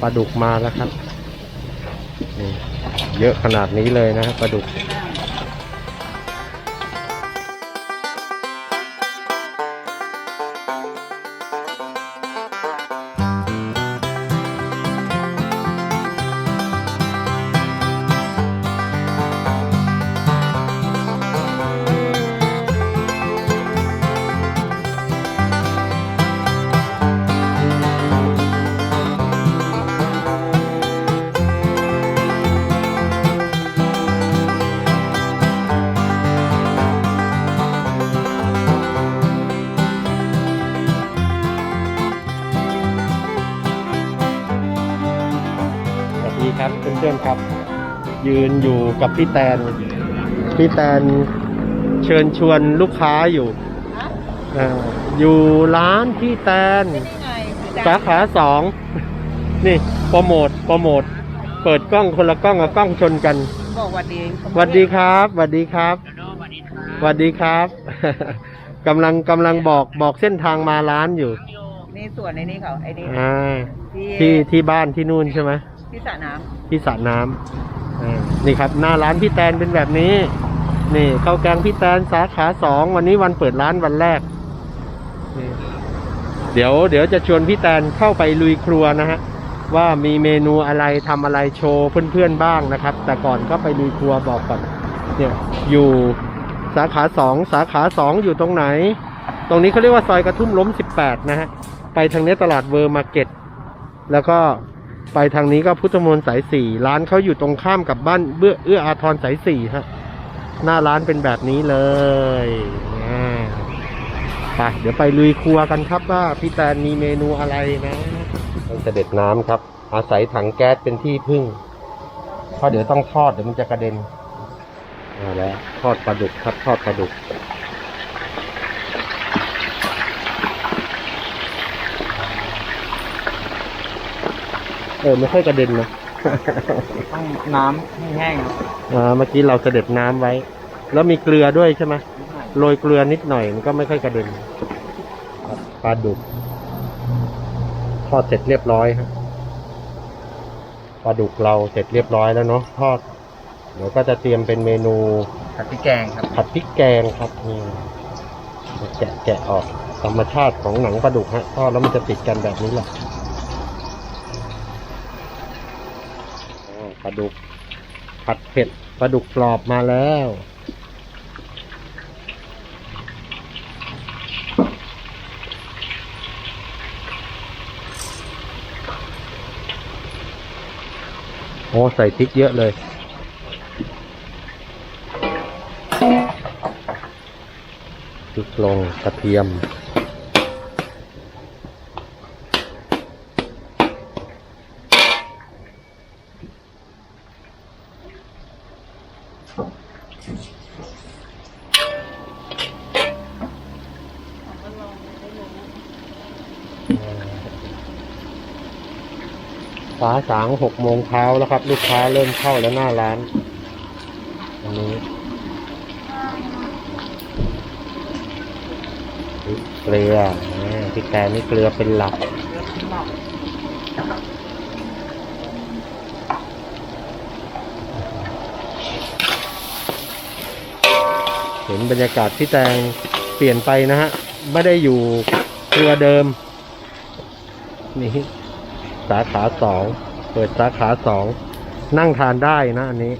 ปลาดุกมาแล้วครับ เยอะขนาดนี้เลยนะครับปลาดุก เพื่อนๆครับ ยืนอยู่กับพี่แตน พี่แตนเชิญชวนลูกค้าอยู่อ่าอยู่ร้านพี่แตน สาขาสอง นี่โปรโมทโปรโมท เปิดกล้องคนละกล้องกับกล้องชนกันบอกว่าดีสวัสดีครับสวัสดีครับสวัสดีครับกำลังกำลังบอกบอกเส้นทางมาร้านอยู่ นี่ส่วนในนี้เขาไอ้นี่อ่าที่ที่ที่บ้านที่นู่นใช่ไหม ที่สระน้ที่สระน้ำอ่านี่ครับ หน้าร้านพี่แตนเป็นแบบนี้ นี่ข้าวแกงพี่แตนสาขาสองวันนี้วันเปิดร้านวันแรกนี่เดี๋ยวเดี๋ยวจะชวนพี่แตนเข้าไปลุยครัวนะฮะว่ามีเมนูอะไรทำอะไรโชว์เพื่อนๆบ้างนะครับ แต่ก่อนก็ไปลุยครัวบอกก่อนเนี่ยอยู่สาขาสองสาขาสองอยู่ตรงไหน ตรงนี้เขาเรียกว่าซอยกระทุ่มล้มสิบแปดนะฮะ ไปทางนี้ตลาดเวอร์มาร์เก็ต แล้วก็ ไปทางนี้ก็พุทธมนต์สายสี่ร้านเขาอยู่ตรงข้ามกับบ้านเบื้อเอื้ออาทรสายสี่ฮะ หน้าร้านเป็นแบบนี้เลยอ่าไปเดี๋ยวไปลุยครัวกันครับว่าพี่แตนมีเมนูอะไรนะต้องเสด็จน้ำครับ อาศัยถังแก๊สเป็นที่พึ่งเพราะเดี๋ยวต้องทอดเดี๋ยวมันจะกระเด็นเอาแล้วทอดปลาดุกครับทอดปลาดุก เออไม่ค่อยกระเด็นนะ ต้องน้ำแห้งอ่าเมื่อกี้เราเสด็จน้ำไว้ แล้วมีเกลือด้วยใช่ไหมโรยเกลือนิดหน่อยมันก็ไม่ค่อยกระเด็นครับปลาดุกทอดเสร็จเรียบร้อยครับปลาดุกเราเสร็จเรียบร้อยแล้วเนาะทอดเดี๋ยวก็จะเตรียมเป็นเมนู ผัดพริกแกงครับ ผัดพริกแกงครับนี่แกะแกะออกธรรมชาติของหนังปลาดุกฮะทอดแล้วมันจะติดกันแบบนี้แหละอ่าปลาดุก ผัดเผ็ดปลาดุกกรอบมาแล้ว โอ้ใส่พริกเยอะเลยพริกลงกระเทียม ฟ้าสางหกโมงเช้าแล้วครับ ลูกค้าเริ่มเข้าแล้วหน้าร้านอันนี้เกลือพริกแกงนี่เกลือเป็นหลักเห็นบรรยากาศที่แตงเปลี่ยนไปนะฮะ ไม่ได้อยู่ครัวเดิม นี่ สาขาสอง เปิดสาขาสอง นั่งทานได้นะอันนี้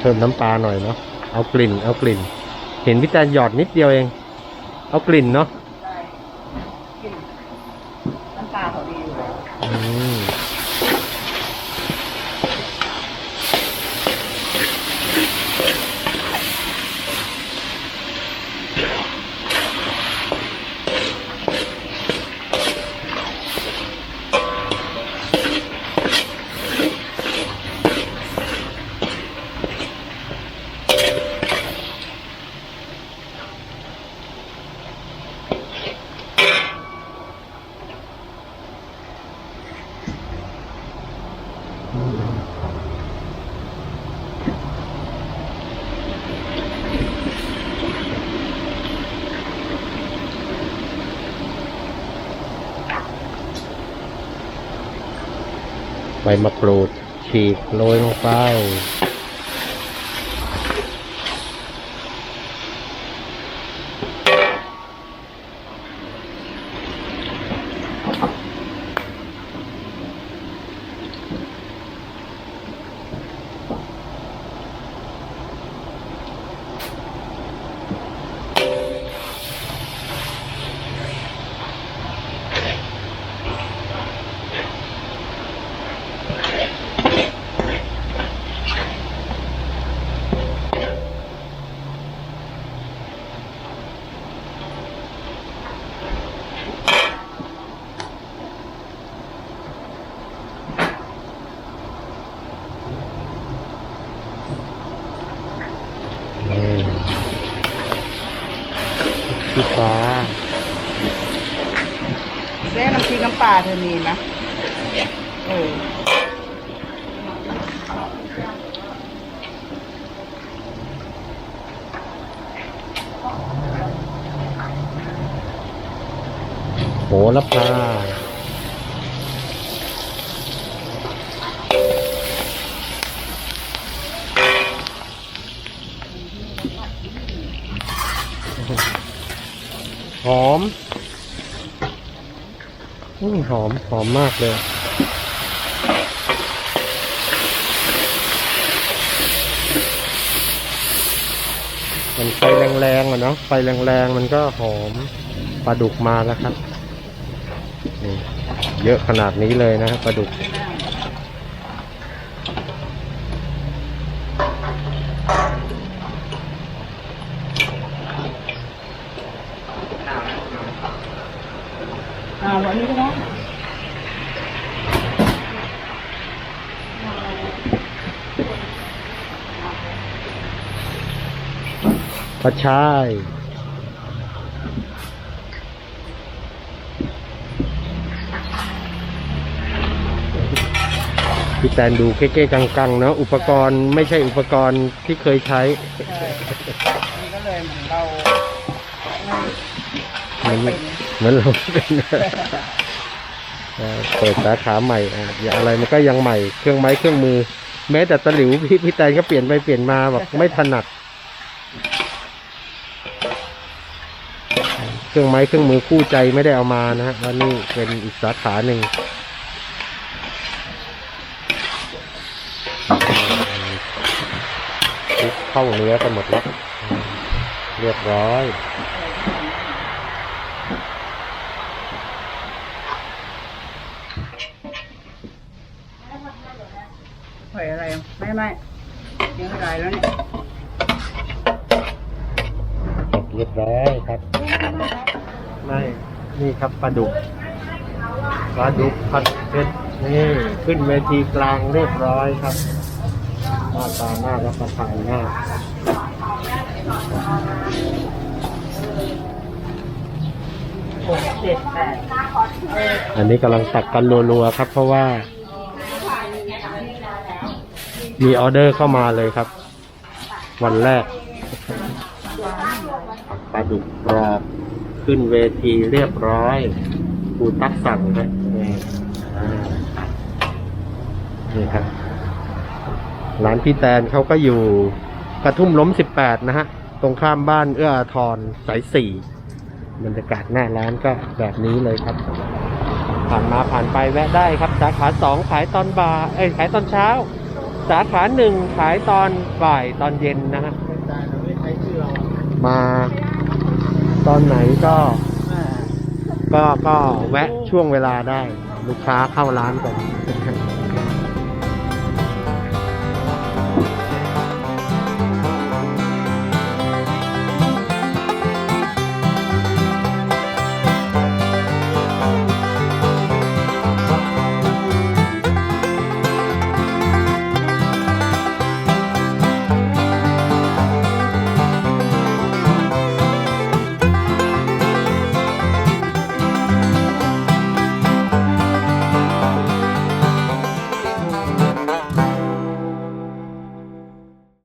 เพิ่มน้ำปลาหน่อยเนาะ เอากลิ่น เอากลิ่น เห็นพี่แตนหยอดนิดเดียวเอง เอากลิ่นเนาะ ใบมะกรูดฉีกโรยลงไป ปลาเธอมีไหมเออโหระพาหอม หอม หอมมากเลย มันไฟแรงๆอะเนาะ ไฟแรงๆ มันก็หอมปลาดุกมาแล้วครับ เยอะขนาดนี้เลยนะครับปลาดุก อ่าวันนี้ก็ได้ กระชายพี่แตนดูเก๊ๆกังๆเนาะอุปกรณ์ไม่ใช่อุปกรณ์ที่เคยใช้ใช่นี่ก็เลยเหมือนเราเหมือนเหมือนเราเปิดสาขาใหม่อะอย่าอะไรมันก็ยังใหม่เครื่องไม้เครื่องมือ แม้แต่ตะหลิวพี่พี่แตนก็เปลี่ยนไปเปลี่ยนมาแบอกไม่ถนัด เครื่องไม้เครื่องมือคู่ใจไม่ได้เอามานะฮะแล้วนี่เป็นอีกสาขาหนึ่งคุกเข้าเนื้อกันหมดแล้ว เรียบร้อยใส่อะไรอ่ไม่ไม่ยังไม่ได้แล้วเนี่ย เรียบร้อยครับไม่นี่ครับปลาดุกปลาดุกผัดเผ็ดนี่ขึ้นเวทีกลางเรียบร้อยครับหน้าตาน่ารับประทานมากหกเจ็ดแปดอันนี้กำลังตักกันรัวๆครับ เพราะว่า มีออเดอร์เข้ามาเลยครับ วันแรกป ลาดุกกรอบขึ้นเวทีเรียบร้อยครูตักสั่งนะนี่อ่านี่ครับร้านพี่แตนเขาก็อยู่กระทุ่มล้มสิบแปดนะฮะ ตรงข้ามบ้านเอื้ออาทรสายสี่บรรยากาศหน้าร้านก็แบบนี้เลยครับ ผ่านมาผ่านไปแวะได้ครับ สาขาสองขายตอนบ่ายเอ้ยขายตอนเช้า สาขาหนึ่งขายตอนบ่ายตอนเย็นนะฮะมา ตอนไหนก็ ก็ก็แวะช่วงเวลาได้ ลูกค้าเข้าร้านกัน